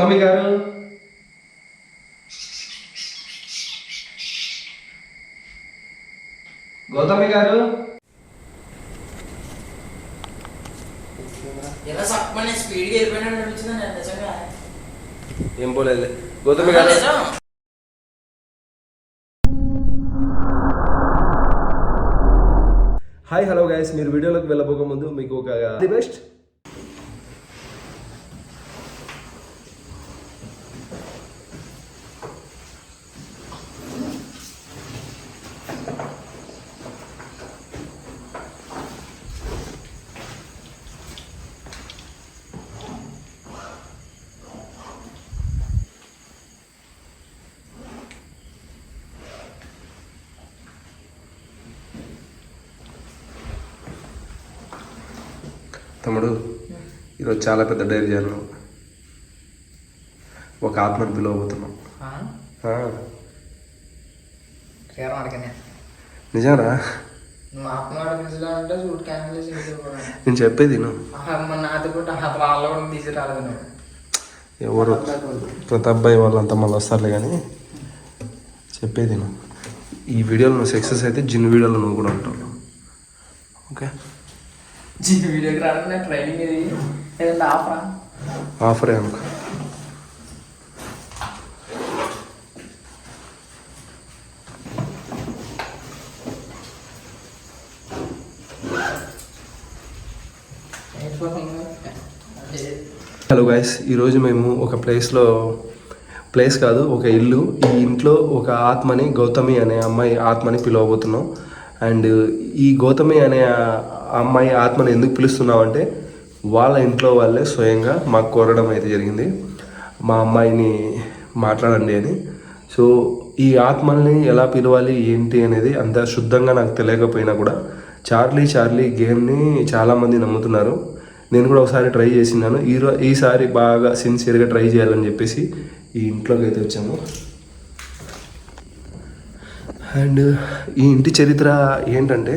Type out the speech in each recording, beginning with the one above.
గౌతమి గారు. గౌతమి గారు. ఏం పోలేదు గౌతమి గారు. హాయ్ హలో గైస్ మీరు వీడియోలోకి వెళ్ళబోక ముందు మీకు ఒక ది బెస్ట్ తమ్ముడు ఈరోజు చాలా పెద్ద డైరీ చేయాలి ఒక ఆత్మని పిలవబోతున్నాం. నిజంరా. నేను చెప్పేది ఎవరు? ప్రతి అబ్బాయి వాళ్ళంతా మళ్ళీ వస్తారులే కానీ చెప్పేది. ఈ వీడియోలో నువ్వు సక్సెస్ అయితే జిన్ వీడియోలో నువ్వు కూడా ఉంటావు. ఓకే? వీడియోకి రావడం ట్రైనింగ్ ఇది ఏదైనా ఆఫరా ఆఫరే అనుకో హలో గాయస్ ఈరోజు మేము ఒక ప్లేస్లో ప్లేస్ కాదు ఒక ఇల్లు. ఈ ఇంట్లో ఒక ఆత్మని గౌతమి అనే అమ్మాయి ఆత్మని పిలవబోతున్నాం. అండ్ ఈ గౌతమి అనే అమ్మాయి ఆత్మని ఎందుకు పిలుస్తున్నాం అంటే వాళ్ళ ఇంట్లో వాళ్ళే స్వయంగా మాకు కోరడం అయితే జరిగింది. మా అమ్మాయిని మాట్లాడండి అని. సో ఈ ఆత్మల్ని ఎలా పిలవాలి ఏంటి అనేది అంత శుద్ధంగా నాకు తెలియకపోయినా కూడా చార్లీ చార్లీ గేమ్ని చాలామంది నమ్ముతున్నారు. నేను కూడా ఒకసారి ట్రై చేసినాను ఈ ఈసారి బాగా సిన్సియర్గా ట్రై చేయాలని చెప్పేసి ఈ ఇంట్లోకి అయితే వచ్చాము. అండ్ ఈ ఇంటి చరిత్ర ఏంటంటే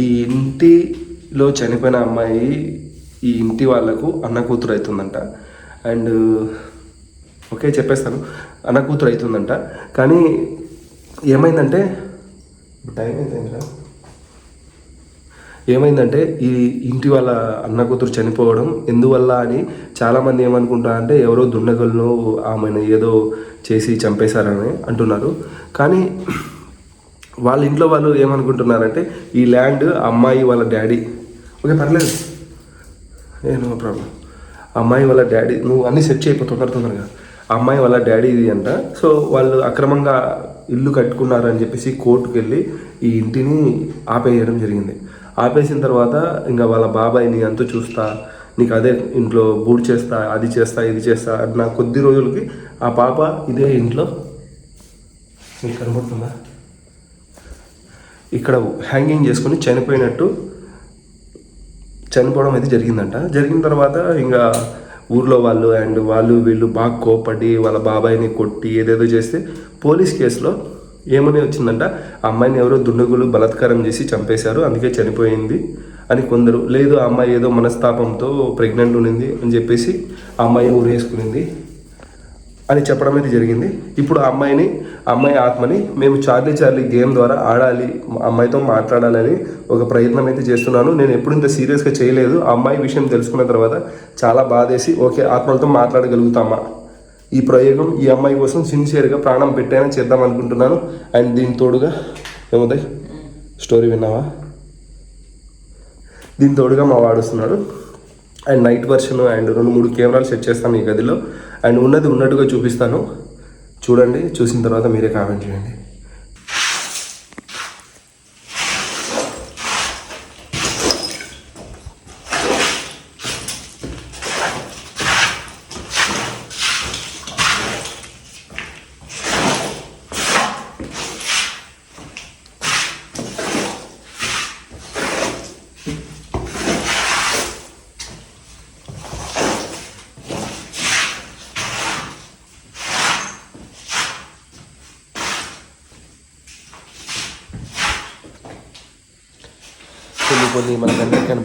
ఈ ఇంటిలో చనిపోయిన అమ్మాయి ఈ ఇంటి వాళ్ళకు అన్న కూతురు అవుతుందంట. అండ్ ఓకే చెప్పేస్తాను. అన్న కూతురు అవుతుందంట. కానీ ఏమైందంటే టైం అయితే ఏమైందంటే ఈ ఇంటి వాళ్ళ అన్న కూతురు చనిపోవడం ఎందువల్ల అని చాలామంది ఏమనుకుంటారంటే ఎవరో దుండగులను ఆమెను ఏదో చేసి చంపేశారని అంటున్నారు. కానీ వాళ్ళ ఇంట్లో వాళ్ళు ఏమనుకుంటున్నారంటే ఈ ల్యాండ్ అమ్మాయి వాళ్ళ డాడీ. ఓకే పర్లేదు. ఏ నో ప్రాబ్లం. అమ్మాయి వాళ్ళ డాడీ నువ్వు అన్నీ సెట్ చేయపో తొందర తొందరగా. అమ్మాయి వాళ్ళ డాడీ ఇది అంట. సో వాళ్ళు అక్రమంగా ఇల్లు కట్టుకున్నారని చెప్పేసి కోర్టుకు వెళ్ళి ఈ ఇంటిని ఆపేయడం జరిగింది. ఆపేసిన తర్వాత ఇంకా వాళ్ళ బాబాయ్ని అంత చూస్తా నీకు అదే ఇంట్లో బూడ్ చేస్తా అది చేస్తా ఇది చేస్తా అన్న కొద్ది రోజులకి ఆ పాప ఇదే ఇంట్లో. మీకు కనబడుతుందా? ఇక్కడ హ్యాంగింగ్ చేసుకుని చనిపోయినట్టు చనిపోవడం అయితే జరిగిందంట. జరిగిన తర్వాత ఇంకా ఊర్లో వాళ్ళు అండ్ వాళ్ళు వీళ్ళు బాగా కోపడి వాళ్ళ బాబాయిని కొట్టి ఏదేదో చేస్తే పోలీస్ కేసులో ఏమని వచ్చిందంట ఆ అమ్మాయిని ఎవరో దుండగులు బలాత్కారం చేసి చంపేశారు అందుకే చనిపోయింది అని కొందరు లేదు ఆ అమ్మాయి ఏదో మనస్తాపంతో ప్రెగ్నెంట్ ఉండింది అని చెప్పేసి ఆ అమ్మాయి ఊరేసుకునింది. అని చెప్పడం అయితే జరిగింది. ఇప్పుడు ఆ అమ్మాయిని అమ్మాయి ఆత్మని మేము చార్లీ చార్లీ గేమ్ ద్వారా ఆడాలి అమ్మాయితో మాట్లాడాలని ఒక ప్రయత్నం అయితే చేస్తున్నాను. నేను ఎప్పుడు ఇంత సీరియస్గా చేయలేదు. అమ్మాయి విషయం తెలుసుకున్న తర్వాత చాలా బాధేసి ఓకే ఆత్మలతో మాట్లాడగలుగుతామా? ఈ ప్రయోగం ఈ అమ్మాయి కోసం సిన్సియర్గా ప్రాణం పెట్టైనా చేద్దాం అనుకుంటున్నాను. అండ్ దీని తోడుగా ఏమవుతాయి స్టోరీ విన్నావా? దీని తోడుగా మా వాడుస్తున్నాడు అండ్ నైట్ వర్షన్ అండ్ రెండు మూడు కెమెరాలు సెట్ చేస్తాను ఈ గదిలో. అండ్ ఉన్నది ఉన్నట్టుగా చూపిస్తాను. చూడండి చూసిన తర్వాత మీరే కామెంట్ చేయండి.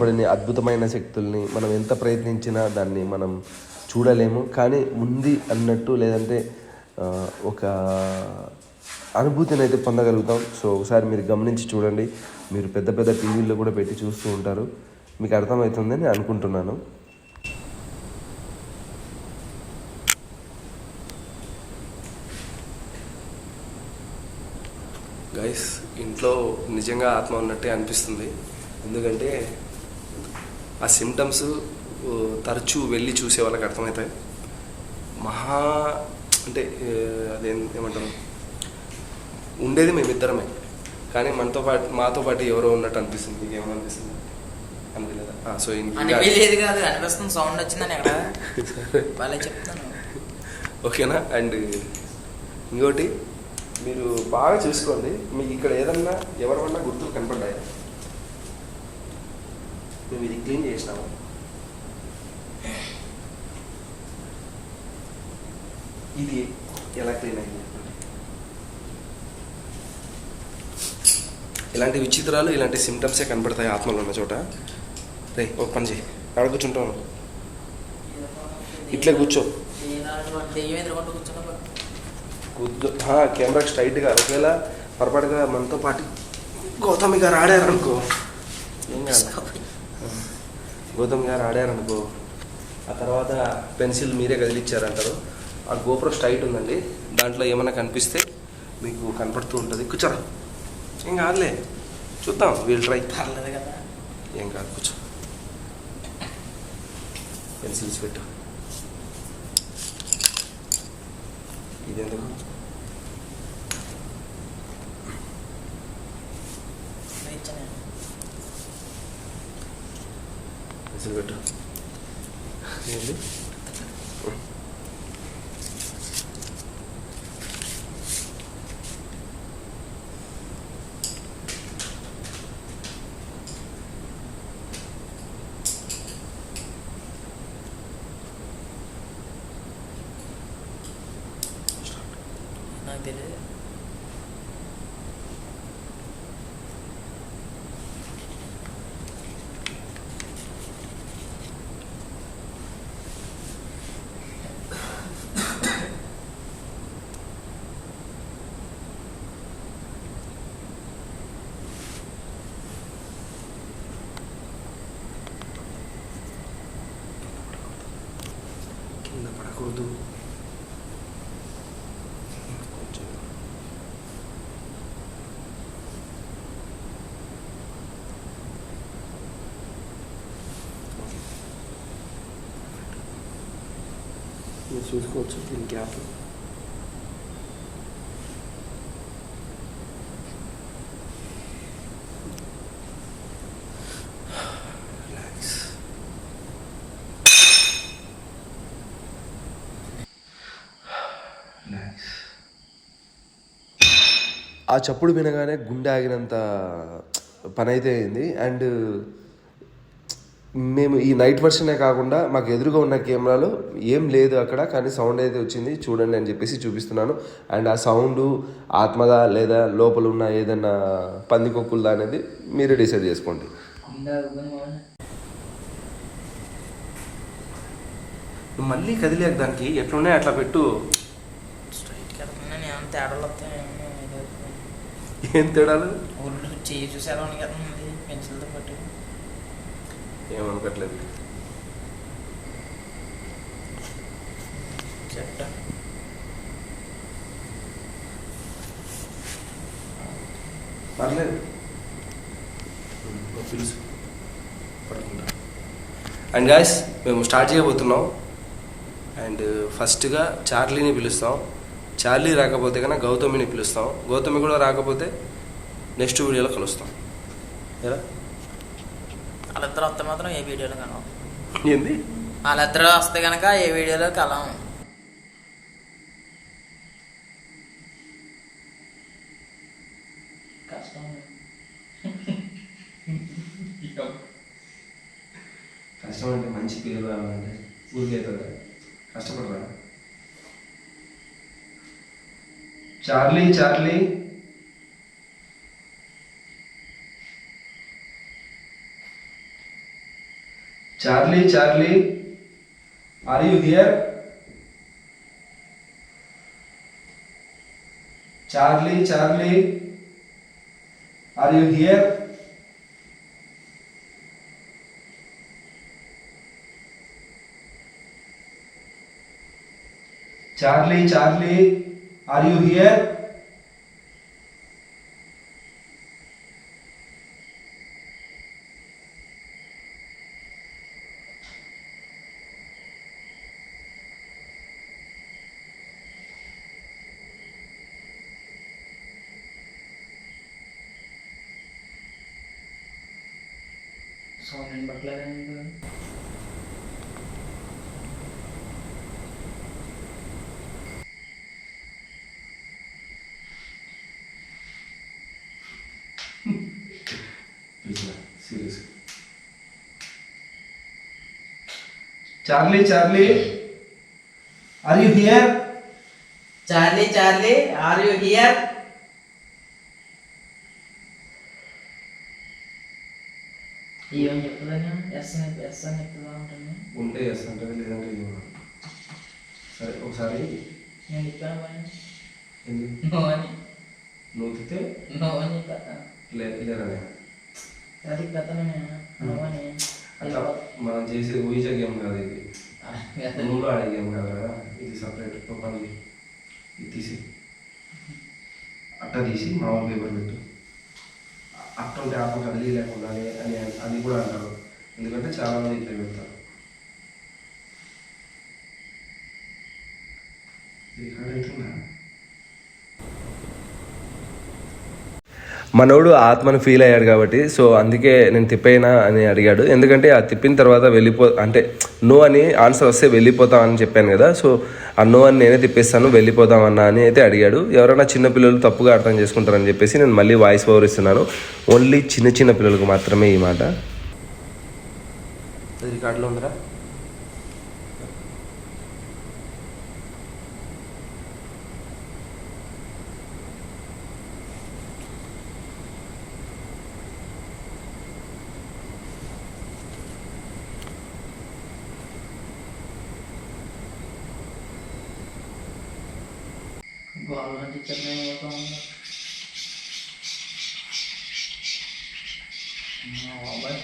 కొన్ని అద్భుతమైన శక్తుల్ని మనం ఎంత ప్రయత్నించినా దాన్ని మనం చూడలేము. కానీ ఉంది అన్నట్టు లేదంటే ఒక అనుభూతిని అయితే పొందగలుగుతాం. సో ఒకసారి మీరు గమనించి చూడండి. మీరు పెద్ద పెద్ద టీవీల్లో కూడా పెట్టి చూస్తూ ఉంటారు. మీకు అర్థమవుతుందని అనుకుంటున్నాను. గైస్ ఇంట్లో నిజంగా ఆత్మ ఉన్నట్టే అనిపిస్తుంది. ఎందుకంటే ఆ సిమ్టమ్స్ తరచూ వెళ్ళి చూసే వాళ్ళకి అర్థమవుతాయి. మహా అంటే అదేం ఏమంటారు? ఉండేది మేమిద్దరమే. కానీ మనతో పాటు మాతో పాటు ఎవరో ఉన్నట్టు అనిపిస్తుంది. మీకు అనిపించలేదా సో ఇంకా అనిపించలేదు కాదు అనిపిస్తుంది సౌండ్ వచ్చిందని వాళ్ళే చెప్తాను ఓకేనా? అండ్ ఇంకోటి మీరు బాగా చూసుకోండి. మీకు ఇక్కడ ఏదన్నా ఎవరివన్నా గుర్తులు కనపడ్డాయా? మేము ఇది క్లీన్ చేసినాము. ఇది ఎలా క్లీన్ అయింది? ఇలాంటి విచిత్రాలు ఇలాంటి సిమ్టమ్సే కనబడతాయి ఆత్మలో ఉన్న చోట. రే ఒక పని చేయి. అక్కడ కూర్చుంటాను ఇట్లే కూర్చో. కెమెరా స్ట్రైట్గా ఒకవేళ పొరపాటుగా మనతో పాటు గౌతమి గారు ఆడారనుకో. ఏం కాదు. గౌతమ్ గారు ఆడారనుకో ఆ తర్వాత పెన్సిల్ మీరే కదిలిచ్చారంటారు. ఆ గోప్రో స్ట్రైట్ ఉందండి. దాంట్లో ఏమైనా కనిపిస్తే మీకు కనపడుతూ ఉంటుంది. కూర్చోరా. ఏం కాదులే. చూద్దాం. వీల్ ట్రై పర్లేదు కదా. ఏం కాదు. కూర్చో. పెన్సిల్స్ పెట్టు. ఇదెందుకు? అసలు పెట్టు ఏంది నాకు తెలియదు కింద పడకూడదు కొంచెం మీరు చూసుకోవచ్చు దీని గ్యాప్ రిలాక్స్ ఆ చప్పుడు వినగానే గుండె ఆగినంత పని అయితే అయింది. అండ్ మేము ఈ నైట్ వర్షనే కాకుండా మాకు ఎదురుగా ఉన్న కెమెరాలో ఏం లేదు అక్కడ కానీ సౌండ్ అయితే వచ్చింది. చూడండి అని చెప్పేసి చూపిస్తున్నాను. అండ్ ఆ సౌండ్ ఆత్మదా లేదా లోపల ఉన్న ఏదైనా పందికొక్కులదా అనేది మీరే డిసైడ్ చేసుకోండి. మళ్ళీ కదిలేక దానికి. ఎట్లున్నాయి అట్లా పెట్టు. స్ట్రైట్ కడుతున్నా నేను తేడాలు వస్తాయి ఏం తేడాలు? చేయి చూసి ఎలా ఉంది పెన్సిల్తో పట్టి ఏమనుకోవట్లేదు చెట్ట పర్లేదు. పిలుసు. అండ్ గాయస్ మేము స్టార్ట్ చేయబోతున్నాం. అండ్ ఫస్ట్గా చార్లీని పిలుస్తాం. చార్లీ రాకపోతే కన్నా గౌతమిని పిలుస్తాం. గౌతమి కూడా రాకపోతే నెక్స్ట్ వీడియోలో కలుస్తాం. ఎలా? వాళ్ళిద్దరు వస్తే మాత్రం ఏ వీడియోలో కలవం ఏంది? వాళ్ళిద్దరు వస్తే కనుక ఏ వీడియోలో కలవం. కష్టం కష్టం అంటే మంచి పేరు రావాలంటే ఊరికైతుందా కష్టపడరా? Charlie Charlie. Charlie Charlie are you here Charlie Charlie are you here Charlie Charlie are you here Charlie Charlie are you here Charlie Charlie are you here ఏం చెప్తుందని ఎస్ అని ఎస్ అని చెప్తుందా ఉంటుంది ఉంటే ఎస్ అంటారు లేదంటే ఏమో సరే ఒకసారి నేను చెప్పాను పని ఎందుకు నో అని నూతితే నో అని చెప్పాను లే లేరనే అది కథను నో అని అట్లా మనం చేసేది ఊహించే గేమ్ కాదు ఇది. రూమ్లో ఆడే గేమ్ కాదు కదా. ఇది సపరేట్ పని. ఇది తీసి. అట్ట తీసి మామూలు పేపర్ పెట్టు. అట్టుంటే ఆప కదిలి లేకుండా అని అది కూడా అంటారు. ఎందుకంటే చాలా మంది ఇట్లా పెడతారు. ఇది మనోడు ఆత్మను ఫీల్ అయ్యాడు కాబట్టి సో అందుకే నేను తిప్పైనా అని అడిగాడు. ఎందుకంటే ఆ తిప్పిన తర్వాత వెళ్ళిపో అంటే నో అని ఆన్సర్ వస్తే వెళ్ళిపోతాం అని చెప్పాను కదా సో ఆ నో అని నేనే తిప్పేస్తాను వెళ్ళిపోతాం అన్న అని అయితే అడిగాడు. ఎవరైనా చిన్న పిల్లలు తప్పుగా అర్థం చేసుకుంటారని చెప్పేసి నేను మళ్ళీ వాయిస్ ఓవర్ ఇస్తున్నాను. ఓన్లీ చిన్న చిన్న పిల్లలకు మాత్రమే ఈ మాట. రికార్డులో ఉందిరా గోల్డ్ టీచర్ నేను పోతా ఉన్నా బాబాయ్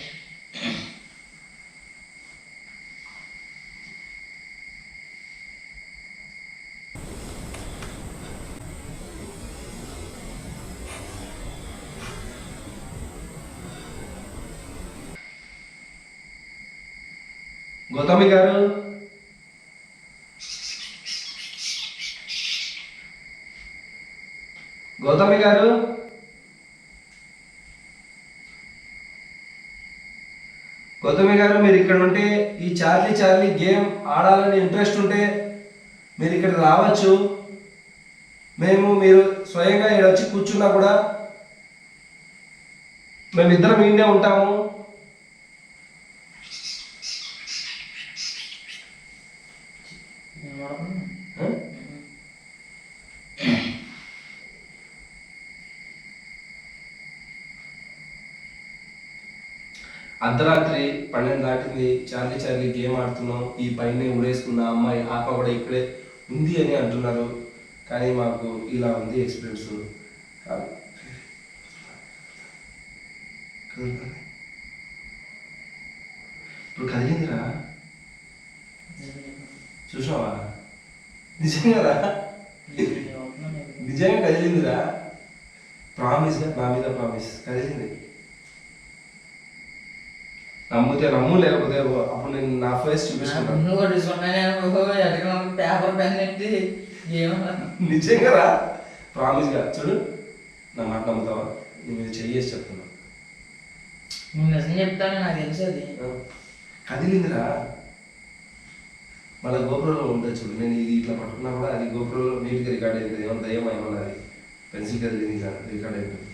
గౌతమి గారు. గౌతమి గారు. గౌతమి గారు మీరు ఇక్కడ ఉంటే ఈ చార్లీ చార్లీ గేమ్ ఆడాలని ఇంట్రెస్ట్ ఉంటే మీరు ఇక్కడ రావచ్చు. మేము మీరు స్వయంగా ఇక్కడ వచ్చి కూర్చున్నా కూడా మేమిద్దరం ఈయనే ఉంటాము నేను పడుకున్నా ఆ? అర్ధరాత్రి పన్నెండు దాటింది చార్లీ చార్లీ గేమ్ ఆడుతున్నాం ఈ పైన ఉడేసుకున్న అమ్మాయి ఆత్మ కూడా ఇక్కడే ఉంది అని అంటున్నారు. కానీ మాకు ఇలా ఉంది ఎక్స్పీరియన్స్ ఇప్పుడు కదిలిందిరా. చూసావా? నిజంగా నిజంగా కదిలిందిరా. ప్రామిస్ నా మీద ప్రామిస్ కదిలింది. నమ్మితే నమ్ము లేకపోతే అప్పుడు నేను నా ఫేస్ చూపిస్తున్నాను నువ్వు నేను పేపర్ పెన్ ఎత్తి ఏమన్నా. నిజంగా రా ప్రామిస్గా. చూడు నా మాట నమ్ముతావా? నేను మీద చెయ్యేసి చెప్తున్నా. నువ్వు నిజం చెప్తాను నాకు తెలుసు అది. కదిలిందిరా. మళ్ళీ గోపురంలో ఉంటుంది చూడు నేను ఇది ఇట్లా పట్టుకున్నా కూడా అది గోపురంలో నీట్గా రికార్డ్ అయింది. ఏమన్నా దయ్యం ఏమన్నా అది? పెన్సిల్ కదిలింది రికార్డ్ అయింది.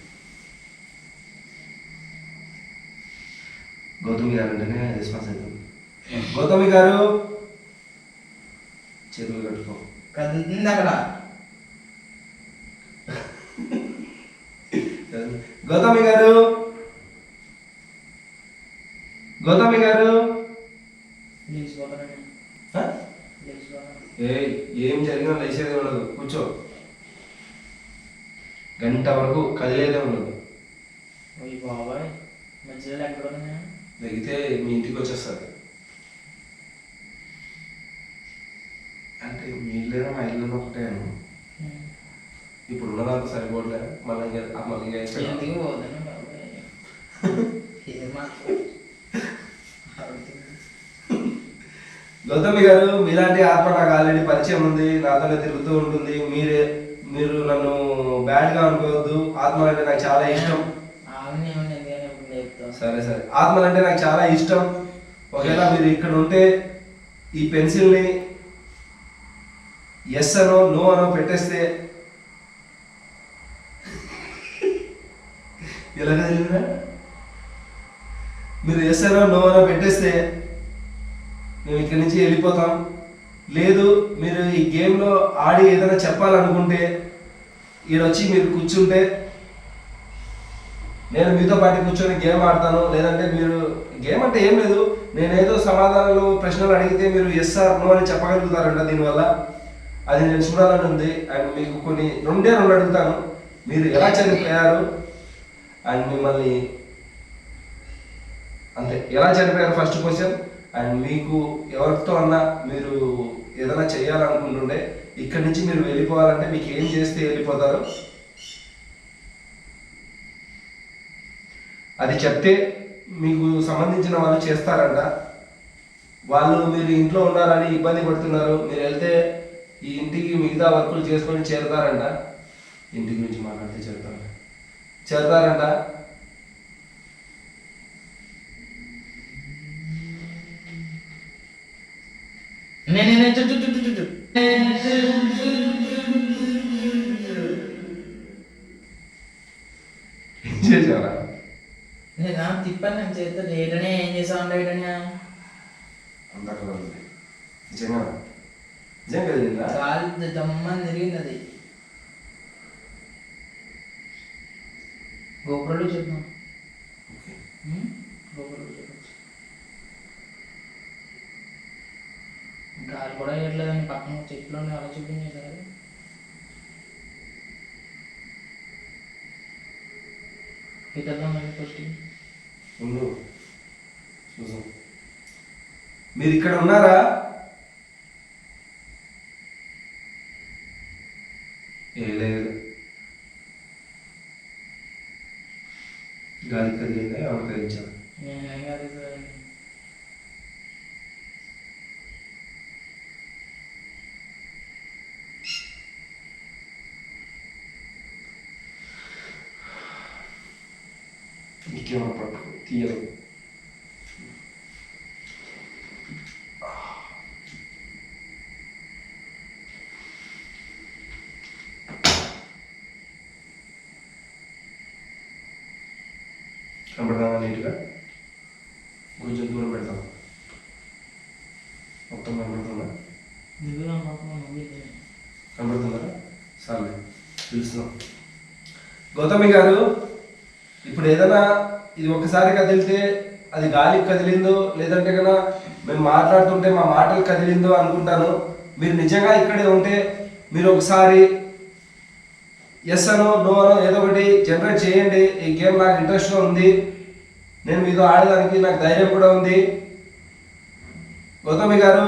గౌతమి గారు అంటేనే రెస్పాన్స్ అవుతుంది గౌతమి గారు? చేతులు కట్టుకో. కదులుతుంది అక్కడ. గౌతమి గారు? గౌతమి గారు? ఏ ఏం జరిగినా లేచేదే ఉండదు. కూర్చో. గంట వరకు కదిలేదే ఉండదు. బాబాయ్ మధ్యలో ఎక్కడ లెగితే మీ ఇంటికి వచ్చేస్తుంది అంటే మీ ఇల్లేనా మా ఇల్లు ఒకటే ఇప్పుడు ఉన్నదంతా సరిపోవట్లే. మళ్ళీ గౌతమి గారు మీలాంటి ఆత్మ నాకు ఆల్రెడీ పరిచయం ఉంది. నాతోనే తిరుగుతూ ఉంటుంది. మీరే మీరు నన్ను బ్యాడ్గా అనుకోవద్దు. ఆత్మ అంటే నాకు చాలా ఇష్టం ఆమె ఏమన్నా ఎందుకని ఇప్పుడు చెప్తావు సరే సరే. ఆత్మలు అంటే నాకు చాలా ఇష్టం. ఒకవేళ మీరు ఇక్కడ ఉంటే ఈ పెన్సిల్ని ఎస్ అనో నో అనో పెట్టేస్తే ఎలా తెలియదా మీరు ఎస్ అనో నో అనో పెట్టేస్తే మేము ఇక్కడి నుంచి వెళ్ళిపోతాం. లేదు మీరు ఈ గేమ్లో ఆడి ఏదైనా చెప్పాలనుకుంటే ఈడొచ్చి మీరు కూర్చుంటే నేను మీతో పాటు కూర్చొని గేమ్ ఆడతాను. లేదంటే మీరు గేమ్ అంటే ఏం లేదు. నేనేదో సమాధానాలు ప్రశ్నలు అడిగితే మీరు ఎస్ ఆర్ నో అని చెప్పగలుగుతారంట దీనివల్ల. అది నేను చూడాలని ఉంది. అండ్ మీకు కొన్ని రెండే రెండు అడుగుతాను. మీరు ఎలా చనిపోయారు? అండ్ మిమ్మల్ని అంతే ఎలా చనిపోయారు ఫస్ట్ క్వశ్చన్ అండ్ మీకు ఎవరితో అన్నా మీరు ఏదైనా చేయాలనుకుంటుండే ఇక్కడి నుంచి మీరు వెళ్ళిపోవాలంటే మీకు ఏం చేస్తే వెళ్ళిపోతారు? అది చెప్తే మీకు సంబంధించిన వాళ్ళు చేస్తారంట వాళ్ళు మీరు ఇంట్లో ఉన్నారని ఇబ్బంది పడుతున్నారు మీరు వెళ్తే ఈ ఇంటికి మిగతా వర్కులు చేసుకొని చేరుతారంట ఇంటి గురించి మాట్లాడితే చేరుతారు చేరుతారంట నేను నేను తిప్పాను నేను చేస్తా లేటనే ఏం చేసావు లేటనే ఉంది నిజంగా నిజంగా కాలు దమ్మని తిరిగింది అది గోపురంలో ఉం? గోపురంలో చూడొచ్చు గాలి కూడా వేయట్లేదండి పక్కన చెట్లు అలా చూపించేసారు మళ్ళీ ఫస్ట్ చూసాం మీరు ఇక్కడ ఉన్నారా? ఏ లేదు. గాలి కదిలిందా? ఎవరు కదిలించారు. ఇంకేమో తీయలేదు కనబడదామా నీట్గా కొంచెం దూరం పెడతాం. మొత్తం కనబడుతుందా. కనబడుతుందా? సర్లే పిలుస్తున్నాం. గౌతమి గారు గాలి కదిలితే అది గాలికి కదిలిందో లేదంటే కన్నా మేము మాట్లాడుతుంటే మా మాటలు కదిలిందో అనుకుంటాను. మీరు నిజంగా ఇక్కడే ఉంటే మీరు ఒకసారి ఎస్ అనో నో అనో ఏదో ఒకటి జనరేట్ చేయండి. ఈ గేమ్ నాకు ఇంట్రెస్ట్ ఉంది. నేను మీతో ఆడడానికి నాకు ధైర్యం కూడా ఉంది. గౌతమి గారు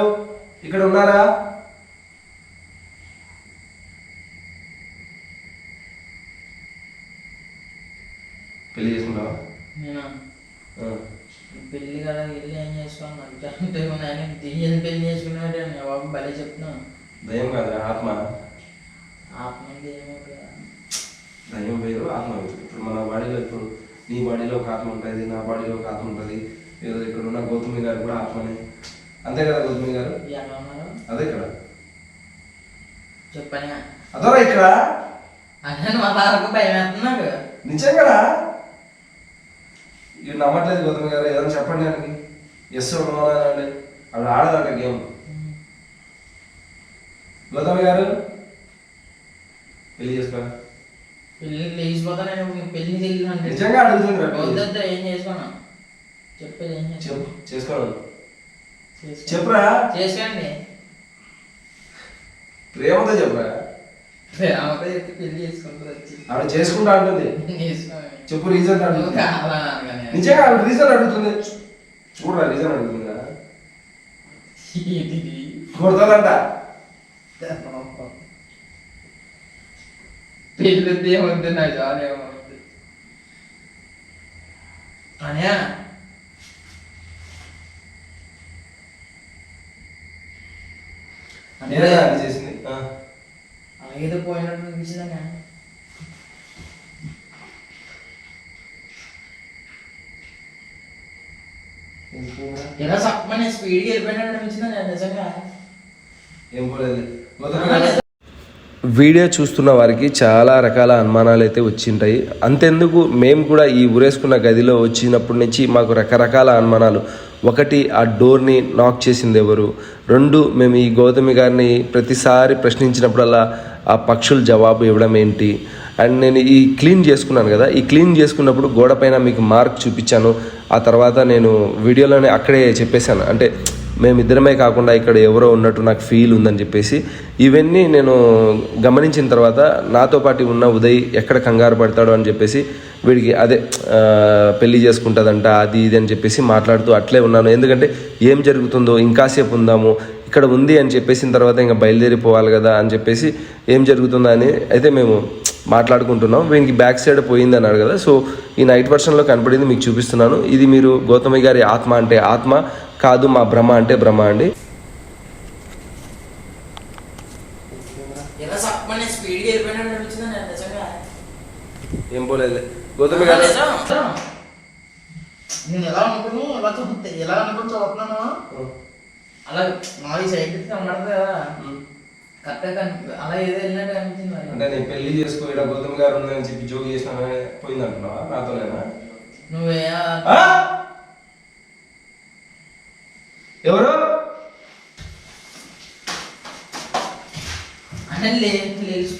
ఇక్కడ ఉన్నారా? పెళ్ళి పెళ్ళి కదా వెళ్ళి ఏం చేసుకోవాలి నాకు అంటే ఆయన దియ్యని పెళ్ళి చేసుకున్నాడు అని బాబు భలే చెప్తున్నాను దయ్యం కాదు ఆత్మ. కదా. దయ్యం వేరు ఆత్మ వేరు. ఇప్పుడు మన బాడీలో ఇప్పుడు నీ బాడీలో ఒక ఆత్మ ఉంటుంది నా బాడీలో ఒక ఆత్మ ఉంటుంది. ఏదో ఇక్కడ ఉన్న గౌతమి గారు కూడా ఆత్మనే. అంతే కదా గౌతమి గారు? అదే ఇక్కడ. చెప్పని? ఇక్కడ? అదే తారకు భయం వేస్తుంది నాకు. నిజంగా ఇవి నమ్మట్లేదు గౌతమి గారు ఏదైనా చెప్పండి దానికి ఎస్ అండి అవి ఆడదంట గేమ్. గౌతమి గారు పెళ్ళి చేసుకో పెళ్ళి లేచిపోతా నేను పెళ్ళి తెలియదు నిజంగా. వద్దొద్దు ఏం చేసుకోను చెప్పేది ఏం చెప్పు చేసుకోవాలి. చేసుకో. చెప్పురా? చేసుకోండి ప్రేమతో చెప్పరా? చెప్తే పెళ్ళి వచ్చి. ఆవిడ చేసుకుంటా చేసుకోవాలి. చెప్పు రీజన్ అడుగుతుంది. నిజంగా ఆవిడ రీజన్ అడుగుతుంది. చూడరా రీజన్ అడుగుతుందా. కొడతాదంట. పెళ్ళి చాలా ఏమవుద్ది అనియా నేనే అది చేసింది. అలాగేదో పోయినట్టు అనిపించిందా ఇలా సప్పమని స్పీడ్గా వెళ్ళిపోయినట్టు అనిపించిందా? నేను నిజంగా ఏం పోలేదు. వీడియో చూస్తున్న వారికి చాలా రకాల అనుమానాలు అయితే వచ్చింటాయి. అంతెందుకు మేము కూడా ఈ ఊరేసుకున్న గదిలో వచ్చినప్పటి నుంచి మాకు రకరకాల అనుమానాలు. ఒకటి ఆ డోర్ని నాక్ చేసింది ఎవరు? రెండు మేము ఈ గౌతమి గారిని ప్రతిసారి ప్రశ్నించినప్పుడల్లా ఆ పక్షులు జవాబు ఇవ్వడం ఏంటి? అండ్ నేను ఈ క్లీన్ చేసుకున్నాను కదా ఈ క్లీన్ చేసుకున్నప్పుడు గోడ పైన మీకు మార్క్ చూపించాను. ఆ తర్వాత నేను వీడియోలోనే అక్కడే చెప్పేశాను. అంటే మేమిద్దరమే కాకుండా ఇక్కడ ఎవరో ఉన్నట్టు నాకు ఫీల్ ఉందని చెప్పేసి. ఇవన్నీ నేను గమనించిన తర్వాత నాతో పాటు ఉన్న ఉదయ్ ఎక్కడ కంగారు పడతాడో అని చెప్పేసి వీడికి అదే పెళ్ళి చేసుకుంటుందంట అది ఇది అని చెప్పేసి మాట్లాడుతూ అట్లే ఉన్నాను. ఎందుకంటే ఏం జరుగుతుందో ఇంకాసేపు ఉందాము ఇక్కడ ఉంది అని చెప్పేసిన తర్వాత ఇంకా బయలుదేరిపోవాలి కదా అని చెప్పేసి ఏం జరుగుతుందా అని అయితే మేము మాట్లాడుకుంటున్నాం. వీనికి బ్యాక్ సైడ్ పోయింది అన్నాడు కదా. సో ఈ నైట్ వర్షన్లో కనపడింది మీకు చూపిస్తున్నాను. ఇది మీరు గౌతమి గారి ఆత్మ అంటే ఆత్మ కాదు మా భ్రమ అంటే భ్రమ అండి. ఏం పోలేదు గౌతమి గారు. నేను ఎలా అనుకుని ఎలా ఎలా అనుకుని చూస్తున్నాను అలా మా ఈ సైడ్ కనబడదు కదా అలా ఏదో వెళ్ళినట్టు అనిపించింది మరి. అంటే నేను పెళ్ళి చేసుకో ఇక్కడ గౌతమి గారు ఉందని చెప్పి జోగి చేసిన పోయింది అంటున్నావా నాతోనేనా? నువ్వే? ఎవరు? అంటే లేదు లేదు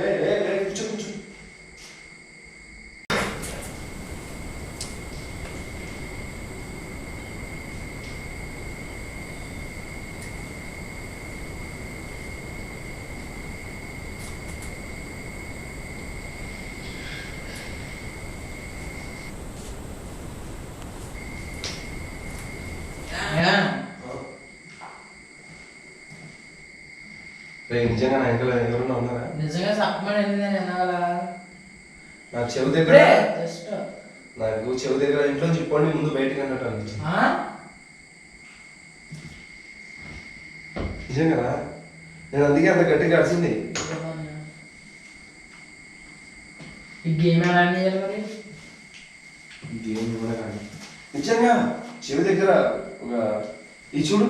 ఏయ్, ఏయ్, ఏయ్, కూర్చో, కూర్చో. నా ఎవరన్నా ఉన్నారా? నిజంగా సప్పమని ఎన్నాగల నాకు చెవి దగ్గర జస్ట్. నాకు చెవి దగ్గర ఇంట్లో చెప్పండి ముందు బయటికి అన్నట్టు నిజంగా నేను అందుకే అంత గట్టిగా అరిచింది. ఈ గేమ్ ఎలా చేయాలి ఇవ్వలే కానీ నిజంగా చెవి దగ్గర ఒక ఈ చూడు.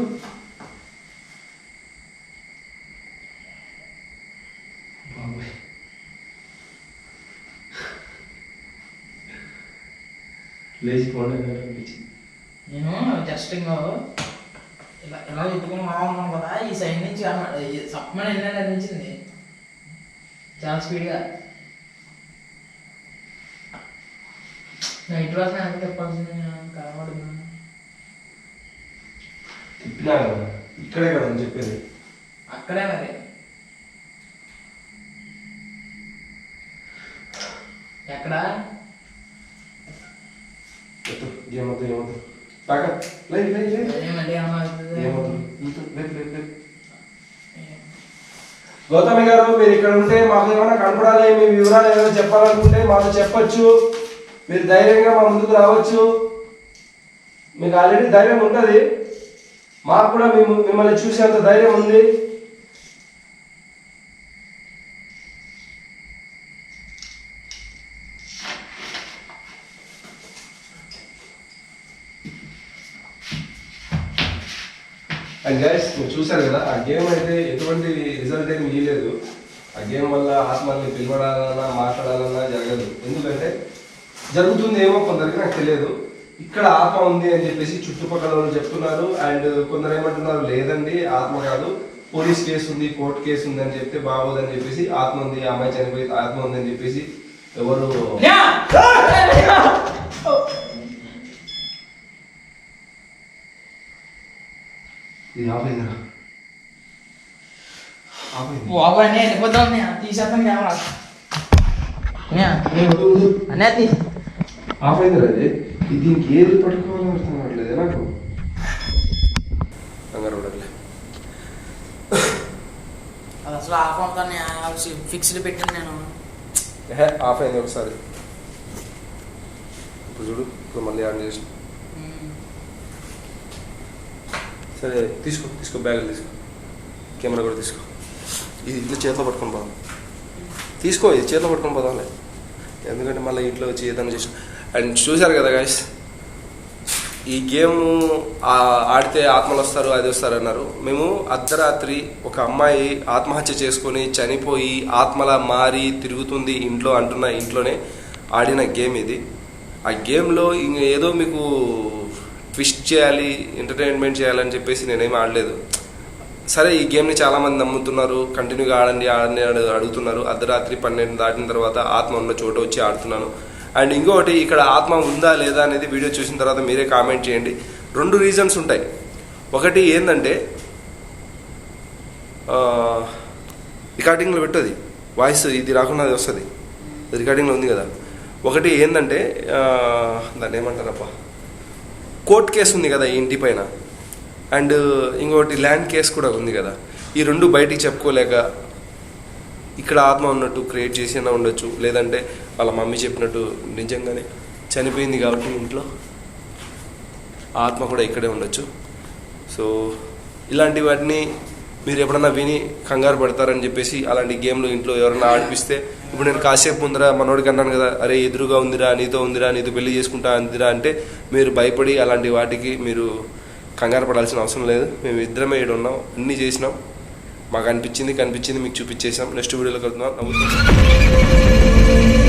లేచి పోండి అన్నట్టు అనిపించింది నేను జస్ట్ ఇంకా ఇలా ఇలా ఎత్తుకుని మా ఉన్నాను కదా ఈ సైడ్ నుంచి సప్పమని వెళ్ళినట్టు అనిపించింది చాలా స్పీడ్గా నైట్ వాసన ఎంత చెప్పాల్సింది కనబడుతున్నాను తిప్పినా కదా ఇక్కడే కదా అని చెప్పేది. అక్కడే మరి. ఎక్కడ? ఏమవుతుంది ఏమవుతుంది తాక లే లే లే ఏమంటే ఏమవుతుంది ఏమవుతుంది ఇంత, లే లే లే గౌతమి గారు మీరు ఇక్కడ ఉంటే మాకు ఏమైనా కనపడాలి మీ వివరాలు ఏమైనా చెప్పాలనుకుంటే మాతో చెప్పొచ్చు మీరు ధైర్యంగా మా ముందుకు రావచ్చు మీకు ఆల్రెడీ ధైర్యం ఉంటుంది మాకు కూడా మేము మిమ్మల్ని చూసేంత ధైర్యం ఉంది అండ్ చూసారు కదా ఆ గేమ్ అయితే ఎటువంటి రిజల్ట్ ఏమి ఇవ్వలేదు ఆ గేమ్ వల్ల ఆత్మల్ని పిలవడాలన్నా మాట్లాడాలన్నా జరగదు. ఎందుకంటే జరుగుతుంది ఏమో కొందరికి నాకు తెలియదు. ఇక్కడ ఆత్మ ఉంది అని చెప్పేసి చుట్టుపక్కల వాళ్ళు చెప్తున్నారు. అండ్ కొందరు ఏమంటున్నారు లేదండి ఆత్మ కాదు. పోలీస్ కేసు ఉంది కోర్టు కేసు ఉంది అని చెప్తే బాగోదని చెప్పేసి ఆత్మ ఉంది ఆ అమ్మాయి చనిపోయి ఆత్మ ఉంది అని చెప్పేసి ఎవరు యా! ఇది ఆపేదిరా బాబు అన్నీ వెళ్ళిపోతాం తీసేస్తాను కెమెరా అన్నయ్య తీ ఆఫ్ అయింది అది ఇది దీనికి ఏది పట్టుకోవాలో అర్థం కావట్లేదు నాకు కంగారు పడట్లే అది అసలు ఆఫ్ అవుతాను ఫిక్స్డ్ పెట్టాను నేను ఏహే, ఆఫ్ అయింది ఒకసారి ఇప్పుడు చూడు ఇప్పుడు మళ్ళీ ఆన్ చేసి సరే తీసుకో తీసుకో బ్యాగులు తీసుకో కెమెరా కూడా తీసుకో ఇది ఇంట్లో చేతిలో పట్టుకొని పోదాం. తీసుకో ఇది చేతిలో పట్టుకొని పోదాంలే. ఎందుకంటే మళ్ళీ ఇంట్లో వచ్చి ఏదైనా చేసి అండ్ చూశారు కదా గాయస్ ఈ గేమ్ ఆడితే ఆత్మలు వస్తారు అది వస్తారు అన్నారు. మేము అర్ధరాత్రి ఒక అమ్మాయి ఆత్మహత్య చేసుకొని చనిపోయి ఆత్మలా మారి తిరుగుతుంది ఇంట్లో అంటున్న ఇంట్లోనే ఆడిన గేమ్ ఇది. ఆ గేమ్లో ఇంక ఏదో మీకు ట్విస్ట్ చేయాలి ఎంటర్టైన్మెంట్ చేయాలని చెప్పేసి నేనేం ఆడలేదు. సరే ఈ గేమ్ని చాలామంది నమ్ముతున్నారు. కంటిన్యూగా ఆడండి ఆడండి అని అడుగుతున్నారు. అర్ధరాత్రి పన్నెండు దాటిన తర్వాత ఆత్మ ఉన్న చోట వచ్చి ఆడుతున్నాను. అండ్ ఇంకొకటి ఇక్కడ ఆత్మ ఉందా లేదా అనేది వీడియో చూసిన తర్వాత మీరే కామెంట్ చేయండి. రెండు రీజన్స్ ఉంటాయి. ఒకటి ఏంటంటే రికార్డింగ్లో పెట్టది వాయిస్ ఇది రాకుండా అది వస్తుంది. రికార్డింగ్లో ఉంది కదా. ఒకటి ఏంటంటే దాన్ని ఏమంటారప్ప కోర్ట్ కేసు ఉంది కదా ఈ ఇంటి పైన. అండ్ ఇంకోటి ల్యాండ్ కేస్ కూడా ఉంది కదా. ఈ రెండు బయటికి చెప్పుకోలేక ఇక్కడ ఆత్మ ఉన్నట్టు క్రియేట్ చేసినా ఉండొచ్చు. లేదంటే వాళ్ళ మమ్మీ చెప్పినట్టు నిజంగానే చనిపోయింది కాబట్టి ఇంట్లో ఆత్మ కూడా ఇక్కడే ఉండొచ్చు. సో ఇలాంటి వాటిని మీరు ఎప్పుడన్నా విని కంగారు పడతారని చెప్పేసి అలాంటి గేమ్లు ఇంట్లో ఎవరన్నా ఆడిపిస్తే ఇప్పుడు నేను కాసేపు ముందర మనోడికి అన్నాను కదా అరే ఎదురుగా ఉందిరా నీతో ఉందిరా నీతో పెళ్ళి చేసుకుంటా అందిరా అంటే మీరు భయపడి అలాంటి వాటికి మీరు కంగారు పడాల్సిన అవసరం లేదు. మేము ఇద్దరమే ఇక్కడ ఉన్నాం. అన్నీ చేసినాం. మాకు అనిపించింది కనిపించింది మీకు చూపించేసాం నెక్స్ట్ వీడియోలో కలుద్దాం. నవ్వుతాం.